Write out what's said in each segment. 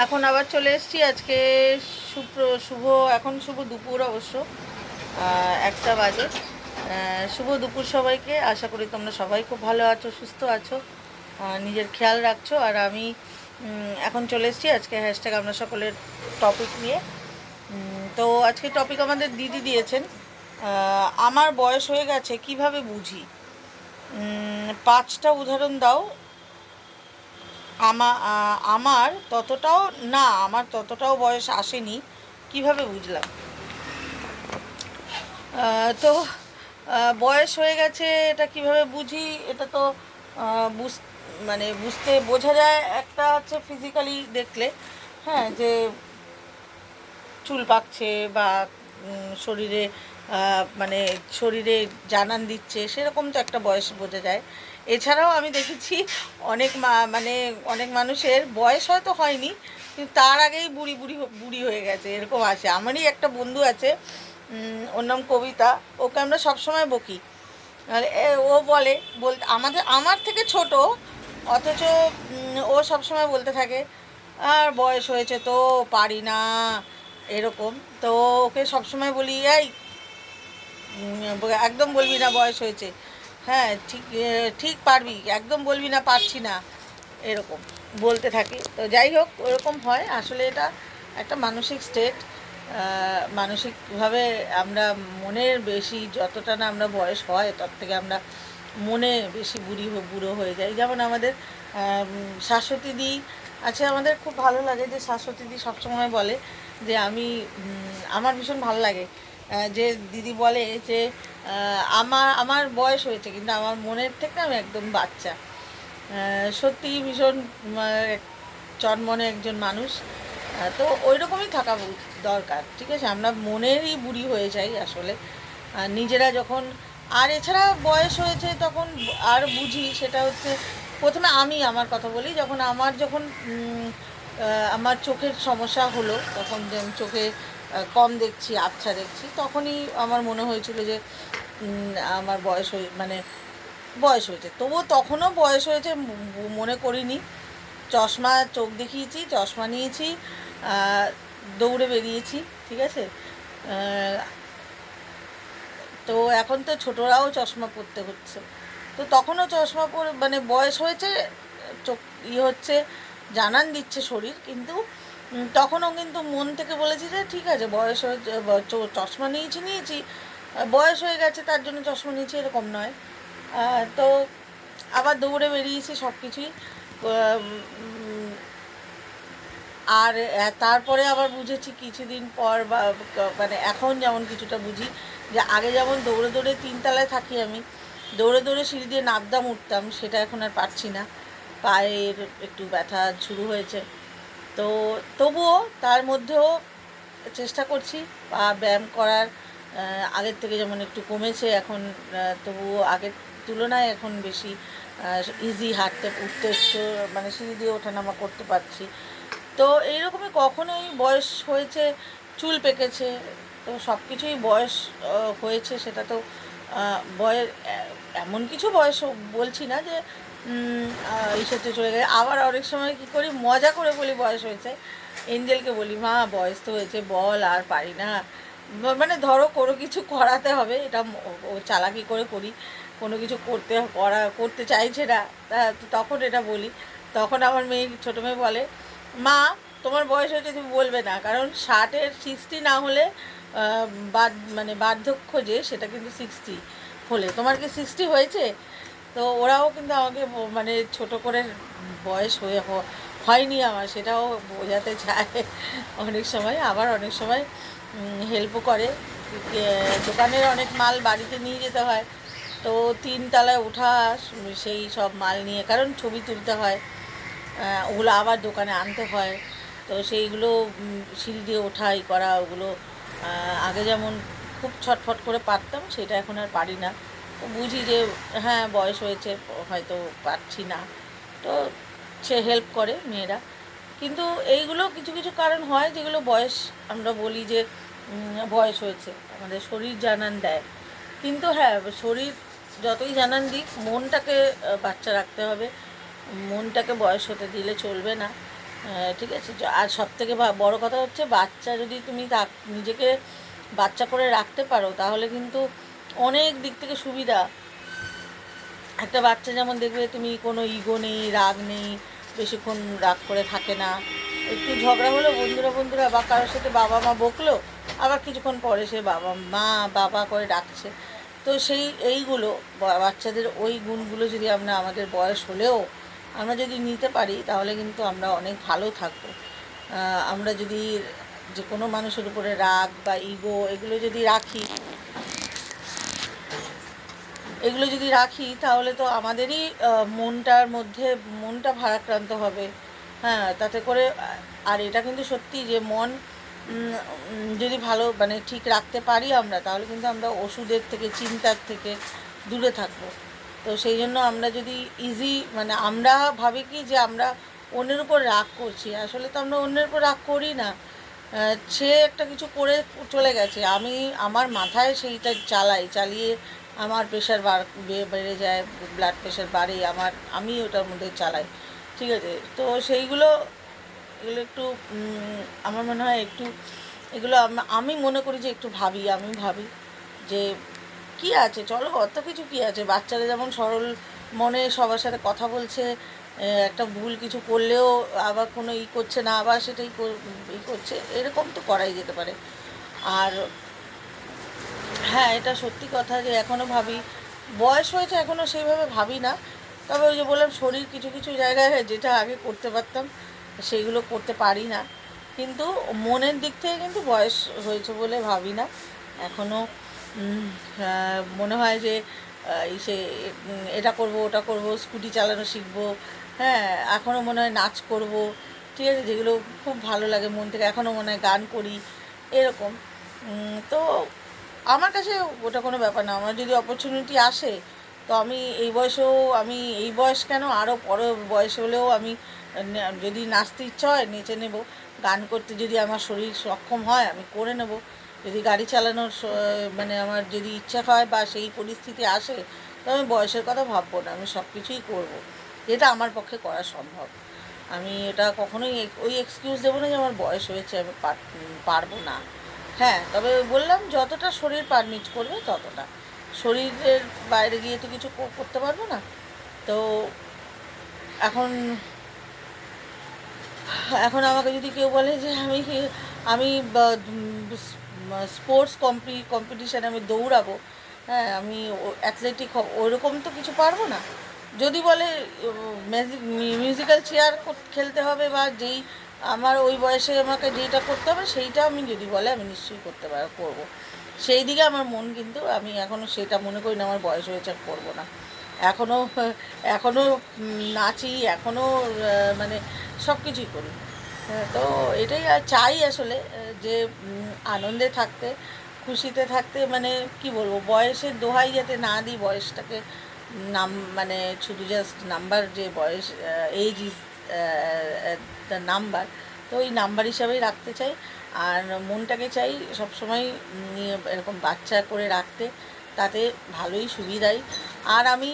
এখন আবার চলে এসছি আজকে শুভ্র, শুভ, এখন শুভ দুপুর অবশ্য একটা বাজে। শুভ দুপুর সবাইকে। আশা করি তোমরা সবাই খুব ভালো আছো, সুস্থ আছো নিজের খেয়াল রাখছো। আর আমি এখন চলে এসছি আজকে হ্যাশট্যাগ আমরা সকলের টপিক নিয়ে। তো আজকে টপিক আমাদের দিদি দিয়েছেন। আমার বয়স হয়ে গেছে, কীভাবে বুঝি? পাঁচটা উদাহরণ দাও। আমা আমার ততটাও, না, আমার ততটাও বয়স আসেনি। কীভাবে বুঝলাম? তো বয়স হয়ে গেছে, এটা কীভাবে বুঝি? এটা তো বুঝ মানে বুঝতে বোঝা যায়। একটা হচ্ছে ফিজিক্যালি দেখলে হ্যাঁ যে চুল পাকছে বা শরীরে মানে শরীরে জানান দিচ্ছে, সেরকম তো একটা বয়স বোঝা যায়। এছাড়াও আমি দেখেছি অনেক মানে অনেক মানুষের বয়স হয়তো হয়নি, কিন্তু তার আগেই বুড়ি বুড়ি বুড়ি হয়ে গেছে, এরকম আছে। আমারই একটা বন্ধু আছে ওর নাম কবিতা, ওকে আমরা সবসময় বকি। ও বলে বলতে আমাদের, আমার থেকে ছোট, অথচ ও সবসময় বলতে থাকে, আর বয়স হয়েছে তো, পারি না। এরকম, তো ওকে সবসময় বলি, এই একদম বলবি না বয়স হয়েছে। হ্যাঁ ঠিক ঠিক পারবি একদম বলবি না পারছি না এরকম বলতে থাকি। তো যাই হোক ওরকম হয় আসলে এটা একটা মানসিক স্টেট মানসিকভাবে আমরা মনের বেশি যতটা না আমরা বয়স হয় তত থেকে আমরা মনে বেশি বুড়ি বুড়ো হয়ে যাই। যেমন আমাদের আম, শাশ্বতী দি আছে আমাদের খুব ভালো লাগে যে শাশ্বতী দি সবসময় বলে যে আমি আমার ভীষণ ভালো লাগে। যে দিদি বলে যে আমার আমার বয়স হয়েছে, কিন্তু আমার মনের থেকে আমি একদম বাচ্চা। সত্যিই ভীষণ চনমনে একজন মানুষ। তো ওই রকমই থাকা দরকার, ঠিক আছে? আমরা মনেরই বুড়ি হয়ে যাই আসলে। নিজেরা যখন, আর এছাড়া বয়স হয়েছে তখন আর বুঝি, সেটা হচ্ছে, প্রথমে আমি আমার কথা বলি, যখন আমার যখন আমার চোখের সমস্যা হলো, তখন যে চোখে কম দেখছি, আবছা দেখছি, তখনই আমার মনে হয়েছিল যে আমার বয়স হয়ে মানে বয়স হয়েছে। তবুও তখনও বয়স হয়েছে মনে করিনি। চশমা চোখ দেখিয়েছি, চশমা নিয়েছি দৌড়ে বেরিয়েছি, ঠিক আছে? তো এখন তো ছোটরাও চশমা পরতে হচ্ছে। তো তখনও চশমা পরে মানে বয়স হয়েছে, চোখ ইয়ে হচ্ছে জানান দিচ্ছে শরীর, কিন্তু তখনও কিন্তু মন থেকে বলেছি যে ঠিক আছে, বয়স হয়েছে চশমা নিয়েছি নিয়েছি। বয়স হয়ে গেছে, তার জন্য চশমা নিয়েছি, এরকম নয়। তো আবার দৌড়ে বেরিয়েছি সব কিছুই আর তারপরে আবার বুঝেছি কিছুদিন পর বা মানে এখন যেমন কিছুটা বুঝি যে আগে যেমন দৌড়ে দৌড়ে তিনতলায় থাকি আমি, দৌড়ে দৌড়ে সিঁড়ি দিয়ে নামতাম উঠতাম, সেটা এখন আর পারছি না। পায়ের একটু ব্যথা শুরু হয়েছে। তো তবুও তার মধ্যেও চেষ্টা করছি বা ব্যায়াম করার আগের থেকে যেমন একটু কমেছে, এখন তবুও আগের তুলনায় এখন বেশি ইজি হাঁটতে, উঠতে মানে সিঁড়ি দিয়ে ওঠানামা করতে পারছি। তো এইরকমই কখনোই বয়স হয়েছে, চুল পেকেছে, তো সব কিছুই বয়স হয়েছে, সেটা তো বয়স এমন কিছু বয়স বলছি না যে ইসেতে চলে গেছে আবার অনেক সময় কী করি, মজা করে বলি, বয়স হয়েছে। এঞ্জেলকে বলি, মা, বয়স তো হয়েছে, বল, আর পারি না। মানে ধরো কোনো কিছু করাতে হবে, এটা ও চালাকি করে করি। কোনো কিছু করতে, করা, করতে চাইছে না তখন এটা বলি। তখন আমার মেয়ে, ছোটো মেয়ে বলে, মা, তোমার বয়স হয়েছে, তুমি বলবে না। কারণ ষাটের সিক্সটি না হলে বাদ মানে বার্ধক্য যে, সেটা কিন্তু সিক্সটি হলে। তোমার কি সিক্সটি হয়েছে? তো ওরাও কিন্তু আমাকে মানে ছোট করে বয়স হয়ে হয়নি আমার, সেটাও বোঝাতে চায়। অনেক সময়, আবার অনেক সময় হেল্পও করে। দোকানের অনেক মাল বাড়িতে নিয়ে যেতে হয়। তো তিনতলায় ওঠা, সেই সব মাল নিয়ে, কারণ ছবি তুলতে হয়। ওগুলো আবার দোকানে আনতে হয়। তো সেইগুলো সিঁড়ি দিয়ে ওঠাই করা, ওগুলো আগে যেমন খুব ছটফট করে পারতাম, সেটা এখন আর পারি না। বুঝি যে হ্যাঁ বয়স হয়েছে, হয়তো পারছি না। তো সে হেল্প করে মেয়েরা। কিন্তু এইগুলো কিছু কিছু কারণ হয় যেগুলো বয়স, আমরা বলি যে বয়স হয়েছে। আমাদের শরীর জানান দেয়। কিন্তু হ্যাঁ শরীর যতই জানান দিক, মনটাকে বাচ্চা রাখতে হবে। মনটাকে বয়স হতে দিলে চলবে না। ঠিক আছে? আর সব থেকে বড় কথা হচ্ছে, বাচ্চা যদি তুমি নিজেকে বাচ্চা করে রাখতে পারো, তাহলে কিন্তু অনেক দিক থেকে সুবিধা। একটা বাচ্চা যেমন দেখবে তুমি কোনো ইগো নেই, রাগ নেই, বেশিক্ষণ রাগ করে থাকে না। একটু ঝগড়া হলো, বন্ধুরা বন্ধুরা বা কারোর সাথে বাবা মা বকলো, আবার কিছুক্ষণ পরে সে বাবা মা, বাবা করে ডাকছে। তো সেই এইগুলো বাচ্চাদের ওই গুণগুলো যদি আমরা আমাদের বয়স হলেও আমরা যদি নিতে পারি, তাহলে কিন্তু আমরা অনেক ভালো থাকব। আমরা যদি যে কোনো মানুষের উপরে রাগ বা ইগো এগুলো যদি রাখি এগুলো যদি রাখি, তাহলে তো আমাদেরই মনটার মধ্যে, মনটা ভারাক্রান্ত হবে। হ্যাঁ তাতে করে, আর এটা কিন্তু সত্যি যে মন যদি ভালো মানে ঠিক রাখতে পারি আমরা, তাহলে কিন্তু আমরা ওষুধের থেকে, চিন্তার থেকে দূরে থাকব। তো সেই জন্য আমরা যদি ইজি মানে আমরা ভাবি কি যে আমরা অন্যের উপর রাগ করছি, আসলে তো আমরা অন্যের উপর রাগ করি না। সে একটা কিছু করে চলে গেছে। আমি, আমার মাথায় সেইটা চালাই, চালিয়ে আমার প্রেশার বেড়ে যায় ব্লাড প্রেশার বাড়ে, আমার, আমি ওটার মধ্যে চালাই, ঠিক আছে? তো সেইগুলো, এগুলো একটু আমার মনে হয় একটু, এগুলো আমি মনে করি যে একটু ভাবি, আমি ভাবি যে কি আছে? চলো, অত কিছু কি আছে? বাচ্চারা যেমন সরল মনে সবার সাথে কথা বলছে একটা ভুল কিছু করলেও আবার কোনো ই করছে না, আবার সেটাই ই করছে, এরকম তো করাই যেতে পারে। আর হ্যাঁ এটা সত্যি কথা যে এখনও ভাবি। বয়স হয়েছে এখনও সেইভাবে ভাবি না। তবে ওই যে বললাম, শরীর কিছু কিছু জায়গায় যেটা আগে করতে পারতাম, সেইগুলো করতে পারি না। কিন্তু মনের দিক থেকে কিন্তু বয়স হয়েছে বলে ভাবি না। এখনও মনে হয় যে এই সে এটা করব, ওটা করব, স্কুটি চালানো শিখব হ্যাঁ এখনও মনে হয় নাচ করব, ঠিক আছে, যেগুলো খুব ভালো লাগে মন থেকে এখনও মনে হয় গান করি, এরকম। তো আমার কাছে ওটা কোনো ব্যাপার না। আমার যদি অপরচুনিটি আসে, তো আমি এই বয়সেও, আমি এই বয়স কেন? আরও পরে বয়স হলেও আমি, যদি নাচতে ইচ্ছা হয়, নেচে নেব। গান করতে যদি আমার শরীর সক্ষম হয়, আমি করে নেব। যদি গাড়ি চালানোর মানে আমার যদি ইচ্ছা হয় বা সেই পরিস্থিতি আসে, তো আমি বয়সের কথা ভাববো না। আমি সব কিছুই করব। যেটা আমার পক্ষে করা সম্ভব। আমি এটা কখনোই, ওই এক্সকিউজ দেবো না যে আমার বয়স হয়েছে, আমি পারব না। হ্যাঁ তবে বললাম যতটা শরীর পারমিট করবে ততটা। শরীরের বাইরে গিয়ে তো কিছু করতে পারব না। তো এখন এখন আমাকে যদি কেউ বলে যে আমি আমি স্পোর্টস কম্পি কম্পিটিশানে আমি দৌড়াবো হ্যাঁ আমি অ্যাথলেটিক হব ওইরকম তো কিছু পারব না। যদি বলে মিউজিক্যাল চেয়ার খেলতে হবে বা যেই আমার ওই বয়সে আমাকে যেটা করতে হবে সেইটা আমি যদি বলে আমি নিশ্চয়ই করতে পার করব। সেই দিকে আমার মন কিন্তু আমি এখনও সেটা মনে করি না আমার বয়স হয়েছে করব না। এখনও এখনও নাচি এখনও মানে সব কিছুই করি। হ্যাঁ, তো এটাই চাই আসলে যে আনন্দে থাকতে খুশিতে থাকতে মানে কি বলব বয়সের দোহাই যাতে না দিই বয়সটাকে নাম মানে শুধু জাস্ট নাম্বার যে বয়স এইজ ইজ নাম্বার তো ওই নাম্বার হিসাবেই রাখতে চাই। আর মনটাকে চাই সবসময় নিয়ে এরকম বাচ্চা করে রাখতে, তাতে ভালোই সুবিধাই। আর আমি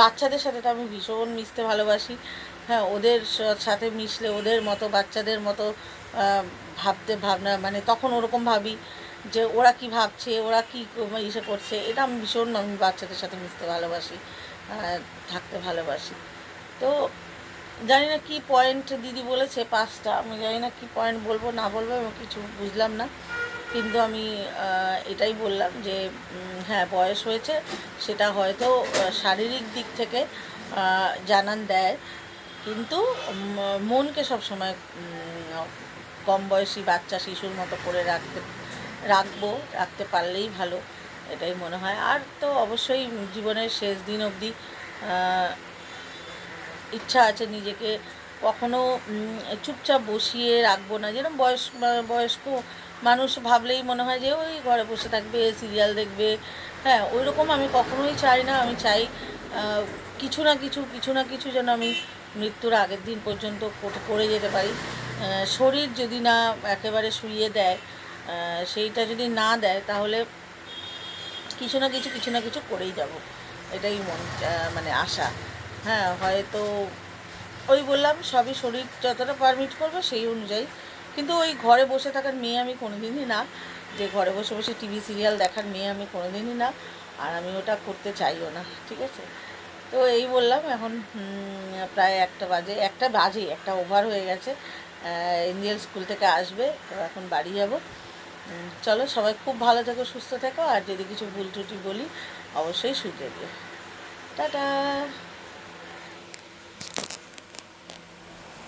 বাচ্চাদের সাথে তো আমি ভীষণ মিশতে ভালোবাসি। হ্যাঁ ওদের সাথে মিশলে ওদের মতো, বাচ্চাদের মতো ভাবতে ভাবনা মানে তখন ওরকম ভাবি যে ওরা কি ভাবছে, ওরা কি ইসে করছে, এটা আমি ভীষণ আমি বাচ্চাদের সাথে মিশতে ভালোবাসি থাকতে ভালোবাসি। তো জানি না কি পয়েন্ট দিদি বলেছে পাঁচটা, আমি জানি না কি পয়েন্ট বলব, না বলব আমি কিছু বুঝলাম না। কিন্তু আমি এটাই বললাম যে হ্যাঁ বয়স হয়েছে, সেটা হয়তো শারীরিক দিক থেকে জানান দেয়। কিন্তু মনকে সবসময় কম বয়সী বাচ্চা, শিশুর মতো করে রাখতে, রাখব, রাখতে পারলেই ভালো, এটাই মনে হয়। আর তো অবশ্যই জীবনের শেষ দিন অবধি ইচ্ছা আছে নিজেকে কখনো চুপচাপ বসিয়ে রাখব না। যেরকম বয়স বয়স্ক মানুষ ভাবলেই মনে হয় যে, ওই ঘরে বসে থাকবে, সিরিয়াল দেখবে। হ্যাঁ ওই রকম আমি কখনোই চাই না। আমি চাই কিছু না কিছু কিছু না কিছু যেন আমি মৃত্যুর আগের দিন পর্যন্ত করে যেতে পারি। শরীর যদি না একেবারে শুইয়ে দেয় সেইটা যদি না দেয়, তাহলে কিছু না কিছু কিছু না কিছু করেই যাব। এটাই মন মানে আশা। হ্যাঁ হয়তো ওই বললাম, সবই শরীর যতটা পারমিট করবে সেই অনুযায়ী। কিন্তু ওই ঘরে বসে থাকার মেয়ে আমি কোনোদিনই না। যে ঘরে বসে বসে টিভি সিরিয়াল দেখার মেয়ে আমি কোনোদিনই না। আর আমি ওটা করতে চাইও না, ঠিক আছে? তো এই বললাম, এখন প্রায় একটা বাজে একটা বাজে, একটা ওভার হয়ে গেছে। ইন্ডিয়ান স্কুল থেকে আসবে, তো এখন বাড়ি যাব। চলো সবাই খুব ভালো থেকো, সুস্থ থেকো। আর যদি কিছু ভুল ত্রুটি বলি, অবশ্যই শুধরে দিও। টাটা!